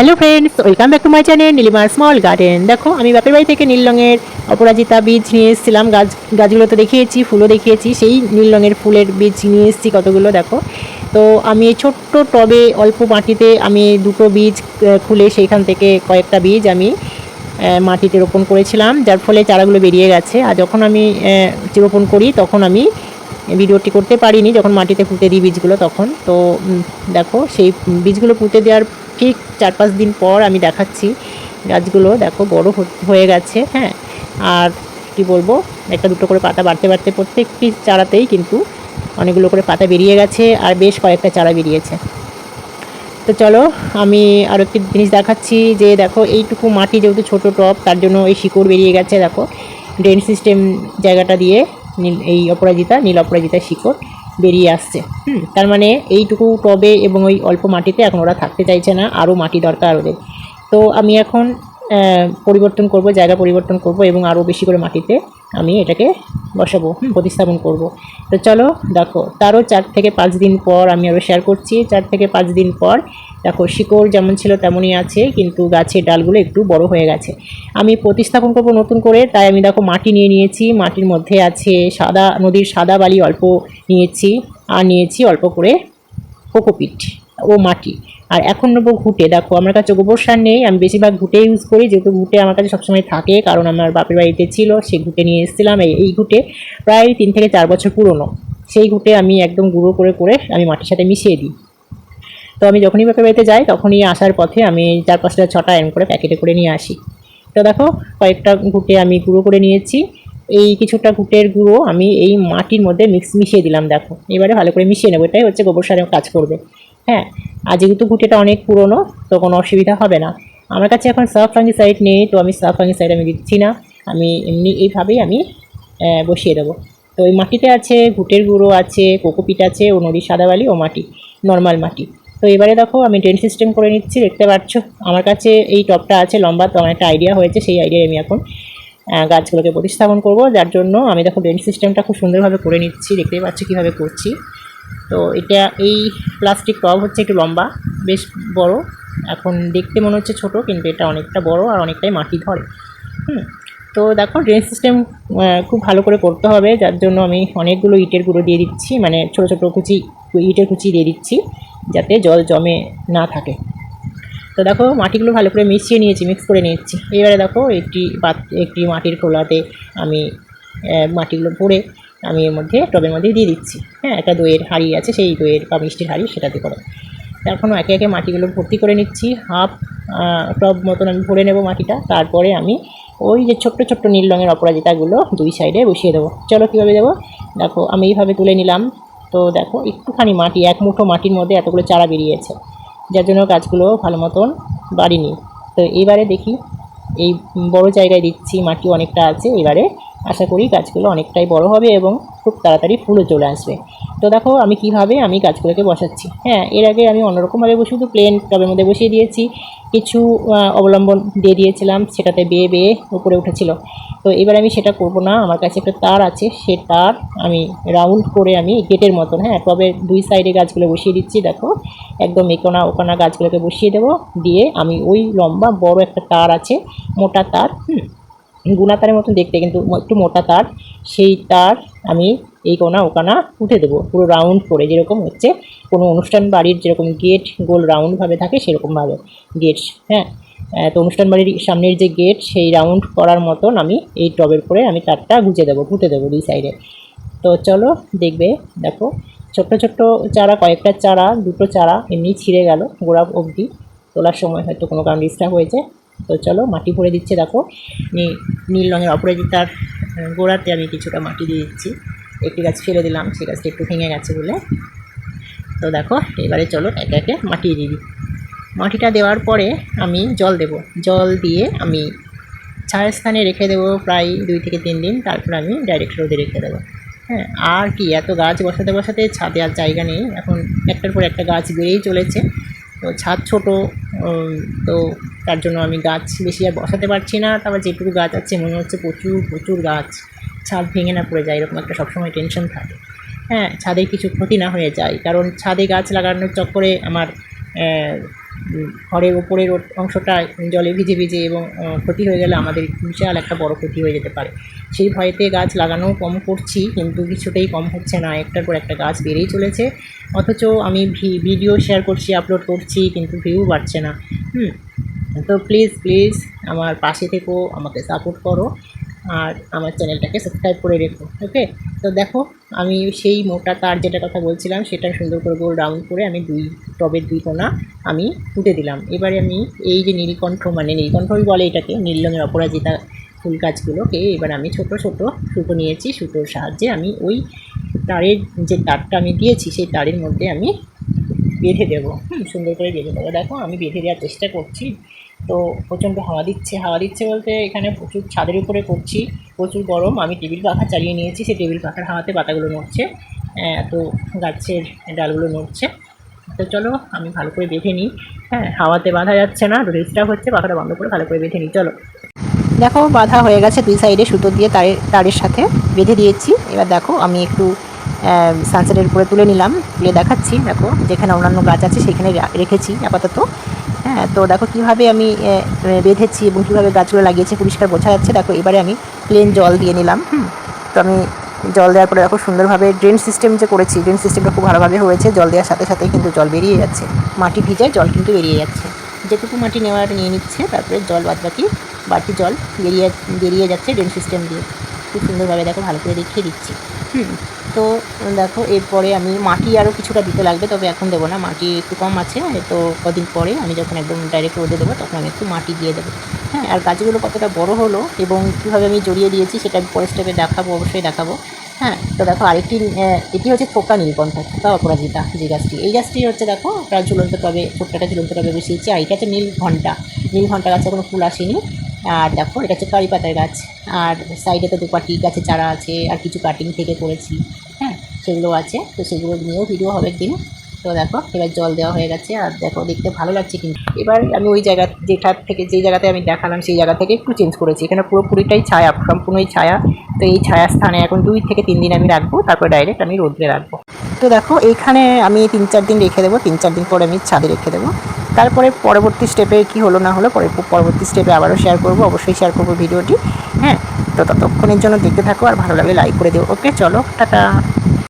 Hello friends welcome back to my channel Nilima small garden দেখো, আমি বাপের বাড়ি থেকে নীল রঙের অপরাজিতা বীজ নিয়ে এসেছিলাম। গাছ গাছগুলো তো দেখিয়েছি, ফুলও দেখিয়েছি, সেই নীল রঙের ফুলের বীজ নিয়ে এসেছি কতগুলো, দেখো। তো আমি এই ছোট্ট টবে অল্প মাটিতে আমি দুটো বীজ খুলে সেইখান থেকে কয়েকটা বীজ আমি মাটিতে রোপণ করেছিলাম, যার ফলে চারাগুলো বেরিয়ে গেছে। আর যখন আমি রোপণ করি, তখন আমি ভিডিওটি করতে পারিনি, যখন মাটিতে পুঁতে দিই বীজগুলো তখন। তো দেখো, সেই বীজগুলো পুঁতে দেওয়ার ঠিক চার পাঁচ দিন পর আমি দেখাচ্ছি গাছগুলো। দেখো, বড় হয়ে গেছে হ্যাঁ। আর কি বলব, একটা দুটো করে পাতা বাড়তে বাড়তে প্রত্যেকটি চারাতেই কিন্তু অনেকগুলো করে পাতা বেরিয়ে গেছে আর বেশ কয়েকটা চারা বেরিয়েছে। তো চলো, আমি আরও একটি জিনিস দেখাচ্ছি যে, দেখো, এইটুকু মাটি যেহেতু ছোট টপ, তার জন্য এই শিকড় বেরিয়ে গেছে, দেখো। ড্রেন সিস্টেম জায়গাটা দিয়ে নীল, এই অপরাজিতা, নীল অপরাজিতা শিকড় বেরিয়ে আসছে। হুম, তার মানে এইটুকু টবে এবং ওই অল্প মাটিতে এখন ওরা থাকতে চাইছে না, আরও মাটি দরকার ওদের। তো আমি এখন পরিবর্তন করব, জায়গা পরিবর্তন করব এবং আরও বেশি করে মাটিতে আমি এটাকে বসাবো, প্রতিস্থাপন করব। তো চলো, দেখো, তারও চার থেকে পাঁচ দিন পর আমি আরও শেয়ার করছি। চার থেকে পাঁচ দিন পর, দেখো, শিকড় যেমন ছিল তেমনই আছে, কিন্তু গাছের ডালগুলো একটু বড় হয়ে গেছে। আমি প্রতিস্থাপন করব নতুন করে, তাই আমি, দেখো, মাটি নিয়ে নিয়েছি। মাটির মধ্যে আছে সাদা, নদীর সাদা বালি অল্প নিয়েছি, আর নিয়েছি অল্প করে কোকোপিট। ও মাটি। আর এখন নেব ঘুটে। দেখো, আমার কাছে গোবর সার নেই। আমি বেশিরভাগ ঘুটে ইউজ করি। যেহেতু ঘুটে আমার কাছে সবসময় থাকে, কারণ আমার বাপের বাড়িতে ছিল সেই ঘুটে নিয়ে এসেছিলাম। এই ঘুটে প্রায় তিন থেকে চার বছর পুরনো। সেই ঘুটে আমি একদম গুঁড়ো করে করে আমি মাটির সাথে মিশিয়ে দিই। তো আমি যখনই বাপের বাড়িতে যাই, তখনই আসার পথে আমি চার পাঁচটা ছটা এরম করে প্যাকেটে করে নিয়ে আসি। তো দেখো, কয়েকটা ঘুটে আমি গুঁড়ো করে নিয়েছি। এই কিছুটা ঘুটের গুঁড়ো আমি এই মাটির মধ্যে মিক্স মিশিয়ে দিলাম, দেখো। এবারে ভালো করে মিশিয়ে নেব। এটাই হচ্ছে গোবর সারের কাজ করবে। হ্যাঁ আর যেহেতু ঘুটেটা অনেক পুরনো, তো কোনো অসুবিধা হবে না। আমার কাছে এখন সার্ফ ফাঙ্গিসাইড নেই, তো আমি সার্ফ ফাঙ্গিসাইড আমি দিচ্ছি না। আমি এমনি এইভাবেই আমি বসিয়ে দেবো। তো এই মাটিতে আছে ঘুটের গুঁড়ো আছে, কোকোপিট আছে, ও নদীর সাদাবালি ও মাটি নর্মাল মাটি। তো এবারে দেখো, আমি ড্রেন সিস্টেম করে নিচ্ছি, দেখতে পাচ্ছ? আমার কাছে এই টপটা আছে লম্বা, তো আমার একটা আইডিয়া হয়েছে, সেই আইডিয়ায় আমি এখন গাছগুলোকে প্রতিস্থাপন করব। যার জন্য আমি দেখো ড্রেন সিস্টেমটা খুব সুন্দরভাবে করে নিচ্ছি, দেখতেই পাচ্ছ কীভাবে করছি। তো এটা এই প্লাস্টিক টব হচ্ছে একটু লম্বা, বেশ বড়। এখন দেখতে মনে হচ্ছে ছোট, কিন্তু এটা অনেকটা বড় আর অনেকটাই মাটি ধরে। হুম, তো দেখো ড্রেন সিস্টেম খুব ভালো করে করতে হবে। যার জন্য আমি অনেকগুলো ইটের গুঁড়ো দিয়ে দিচ্ছি মানে ছোটো ছোটো কুচি, ইটের কুচি দিয়ে দিচ্ছি, যাতে জল জমে না থাকে। তো দেখো মাটিগুলো ভালো করে মিশিয়ে নিয়েছি মিক্স করে নিয়েছি। এবারে দেখো একটি পাত একটি মাটির খোলাতে আমি মাটিগুলো ভরে আমি এর মধ্যে, টবের মধ্যে দিয়ে দিচ্ছি। হ্যাঁ একটা দইয়ের হাঁড়ি আছে, সেই দইয়ের বা মিষ্টির হাঁড়ি সেটাতে করে। এখনও একে একে মাটিগুলো ভর্তি করে নিচ্ছি, হাফ টব মতন আমি ভরে নেব মাটিটা। তারপরে আমি ওই যে ছোট্ট ছোট্ট নীল রঙের অপরাজিতাগুলো দুই সাইডে বসিয়ে দেবো। চলো কীভাবে দেবো? দেখো, আমি এইভাবে তুলে নিলাম। তো দেখো, একটুখানি মাটি, এক মুঠো মাটির মধ্যে এতগুলো চারা বেরিয়েছে, যার জন্য গাছগুলো ভালো মতন বাড়িনি। তো এইবারে দেখি, এই বড় জায়গায় দিচ্ছি, মাটি অনেকটা আছে এবারে আশা করি গাছগুলো অনেকটাই বড় হবে এবং খুব তাড়াতাড়ি ফুলও চলে আসবে। তো দেখো আমি কীভাবে আমি গাছগুলোকে বসাচ্ছি। হ্যাঁ এর আগে আমি অন্যরকমভাবে বসে শুধু প্লেন টবের মধ্যে বসিয়ে দিয়েছি। কিছু অবলম্বন দিয়ে দিয়েছিলাম, সেটাতে বেয়ে বেয়ে উপরে উঠেছিল। তো এবার আমি সেটা করব না, আমার কাছে একটা তার আছে, সে তার আমি রাউন্ড করে আমি গেটের মতন হ্যাঁ টবের দুই সাইডে গাছগুলো বসিয়ে দিচ্ছি, দেখো। একদম একোনা ওকানা গাছগুলোকে বসিয়ে দেবো, দিয়ে আমি ওই লম্বা বড় একটা তার আছে, মোটা তার, হুম গুনা তারের মতন দেখতে, কিন্তু একটু মোটা তার, সেই তার আমি এই কোনা ওকানা উঠে দেবো, পুরো রাউন্ড করে। যেরকম হচ্ছে, কোনো অনুষ্ঠান বাড়ির যেরকম গেট গোল রাউন্ডভাবে থাকে সেরকমভাবে গেট হ্যাঁ? তো অনুষ্ঠান বাড়ির সামনের যে গেট সেই রাউন্ড করার মতন আমি এই টবের করে আমি তারটা গুজে দেবো, পুঁতে দেবো দুই সাইডে তো চলো, দেখবে, দেখো, ছোট্ট ছোট্ট চারা, কয়েকটা চারা, দুটো চারা এমনি ছিঁড়ে গেল গোড়া অবধি। তোলার সময় হয়তো কোনো কারণ ডিস্টার্ব হয়েছে। তো চলো, মাটি ভরে দিচ্ছে, দেখো। নীল রঙের অপরাজিতার গোড়াতে আমি কিছুটা মাটি দিয়ে দিচ্ছি। একটি গাছ ফেলে দিলাম, সেই গাছটা একটু ভেঙে গেছে বলে। তো দেখো, এবারে চলো, একে একে মাটি দিয়ে দিই। মাটিটা দেওয়ার পরে আমি জল দেব। জল দিয়ে আমি ছায়া স্থানে রেখে দেবো প্রায় দুই থেকে তিন দিন। তারপর আমি ডাইরেক্ট রোদে রেখে দেবো। হ্যাঁ আর কি, এত গাছ বসাতে বসাতে ছাদে আর জায়গা নেই। এখন একটার পর একটা গাছ বেড়েই চলেছে। তো ছাদ ছোটো তো তার জন্য আমি গাছ বেশি আর বসাতে পারছি না। তারপর যেটুকু গাছ আছে, মনে হচ্ছে প্রচুর প্রচুর গাছ। ছাদ ভেঙে না পড়ে যায়, এরকম একটা সবসময় টেনশন থাকে। হ্যাঁ ছাদে কিছু ক্ষতি না হয়ে যায়, কারণ ছাদে গাছ লাগানোর চক্করে আমার ঘরের ওপরের অংশটা জলে ভিজে ভিজে এবং ক্ষতি হয়ে গেলে আমাদের বিশাল একটা বড় ক্ষতি হয়ে যেতে পারে। সেই ভয়েতে গাছ লাগানো কম করছি, কিন্তু কিছুতেই কম হচ্ছে না। একটার পর একটা গাছ বেড়েই চলেছে। অথচ আমি ভিডিও শেয়ার করছি, আপলোড করছি, কিন্তু ভিউ বাড়ছে না। হুম, তো প্লিজ প্লিজ আমার পাশে থেকেও আমাকে সাপোর্ট করো। আর আমার চ্যানেলটাকে সাবস্ক্রাইব করে রেখো ওকে তো দেখো, আমি সেই মোটা তার যেটা কথা বলছিলাম, সেটা সুন্দর করে গোল রাউন্ড করে আমি দুই টবের দুই কোনা আমি পুঁতে দিলাম। এবারে আমি এই যে নীলকণ্ঠ মানে নীলকণ্ঠই বলে এটাকে, নীল রঙের অপরাজিতা ফুল গাছগুলোকে এবার আমি ছোট ছোট সুতো নিয়েছি, সুতোর সাহায্যে আমি ওই তারের যে তারটা আমি দিয়েছি, সেই তারের মধ্যে আমি বেঁধে দেবো। হুম সুন্দর করে বেঁধে দেবো। দেখো আমি বেঁধে দেওয়ার চেষ্টা করছি। তো প্রচণ্ড হাওয়া দিচ্ছে। হাওয়া দিচ্ছে বলতে এখানে প্রচুর ছাদের উপরে করছি প্রচুর গরম। আমি টেবিল পাখা চালিয়ে নিয়েছি। সেই টেবিল পাখার হাওয়াতে পাতাগুলো নড়ছে। আহ, তো গাছের ডালগুলো নড়ছে। তো চলো আমি ভালো করে বেঁধে নিই। হ্যাঁ হাওয়াতে বাঁধা যাচ্ছে না। ডিস্টার্ব হচ্ছে। পাখাটা বন্ধ করে ভালো করে বেঁধে নিই। চলো। দেখো বাঁধা হয়ে গেছে দুই সাইডে সুতো দিয়ে তারের তারের সাথে বেঁধে দিয়েছি। এবার দেখো আমি একটু সানসেটের উপরে তুলে নিলাম, তুলে দেখাচ্ছি, দেখো, যেখানে অন্যান্য গাছ আছে সেখানে রেখেছি আপাতত। হ্যাঁ তো দেখো কীভাবে আমি বেঁধেছি এবং কীভাবে গাছগুলো লাগিয়েছি পরিষ্কার বোঝা যাচ্ছে। দেখো, এবারে আমি প্লেন জল দিয়ে নিলাম, হুম। তো আমি জল দেওয়ার পরে দেখো সুন্দরভাবে ড্রেন সিস্টেম যে করেছি ড্রেন সিস্টেমটা খুব ভালোভাবে হয়েছে। জল দেওয়ার সাথে সাথেই কিন্তু জল বেরিয়ে যাচ্ছে। মাটি ভিজায় জল কিন্তু বেরিয়ে যাচ্ছে। যেটুকু মাটি নেওয়ার নিয়ে নিচ্ছে, তারপরে জল বাদ বাকি বাড়তি জল বেরিয়ে বেরিয়ে যাচ্ছে ড্রেন সিস্টেম দিয়ে। খুব সুন্দরভাবে দেখো ভালো করে দেখিয়ে দিচ্ছি, হুম। তো দেখো, এরপরে আমি মাটি আরও কিছুটা দিতে লাগবে, তবে এখন দেবো না। মাটি একটু কম আছে তো কদিন পরে আমি যখন একদম ডাইরেক্ট রোদে দেবো, তখন আমি একটু মাটি দিয়ে দেবো। হ্যাঁ আর গাছগুলো কতটা বড় হলো এবং কীভাবে আমি জড়িয়ে দিয়েছি, সেটা আমি পরের স্টেপে দেখাবো, অবশ্যই দেখাবো। হ্যাঁ তো দেখো, আরেকটি এটি হচ্ছে থোকা নীলকণ্ঠ, থোকা অপরাজিতা যে গাছটি। এই গাছটি হচ্ছে দেখো, প্রায় ঝুলন্ত টবে, ছোট্ট একটা ঝুলন্ত টবে বসিয়েছি, আর এটা হচ্ছে নীল ঘণ্টা। নীল ঘণ্টা গাছে কোনো ফুল আসেনি। আর দেখো, এটা হচ্ছে কারি পাতার গাছ। আর সাইডে তো দুপাটি গাছের চারা আছে, আর কিছু কাটিং থেকে করেছি। সেগুলো আছে, তো সেগুলো নিয়েও ভিডিও হবে একদিন। তো দেখো, এবার জল দেওয়া হয়ে গেছে, আর দেখো, দেখতে ভালো লাগছে কিন্তু। এবার আমি ওই জায়গা যেটা থেকে, যেই জায়গাতে আমি দেখালাম, সেই জায়গা থেকে একটু চেঞ্জ করেছি। এখানে পুরোপুরিটাই ছায়া সম্পূর্ণই ছায়া। তো এই ছায়া স্থানে এখন দুই থেকে তিন দিন আমি রাখব, তারপর ডাইরেক্ট আমি রোদ্রে রাখব। তো দেখো, এইখানে আমি তিন চার দিন রেখে দেবো, তিন চার দিন পরে আমি ছাদে রেখে দেবো। তারপরে পরবর্তী স্টেপে কি হলো না হলো, পরে পরবর্তী স্টেপে আবারও শেয়ার করব, অবশ্যই শেয়ার করব ভিডিওটি। হ্যাঁ তো ততক্ষণের জন্য দেখতে থাকো, আর ভালো লাগলে লাইক করে দেবো ওকে চলো, টাটা।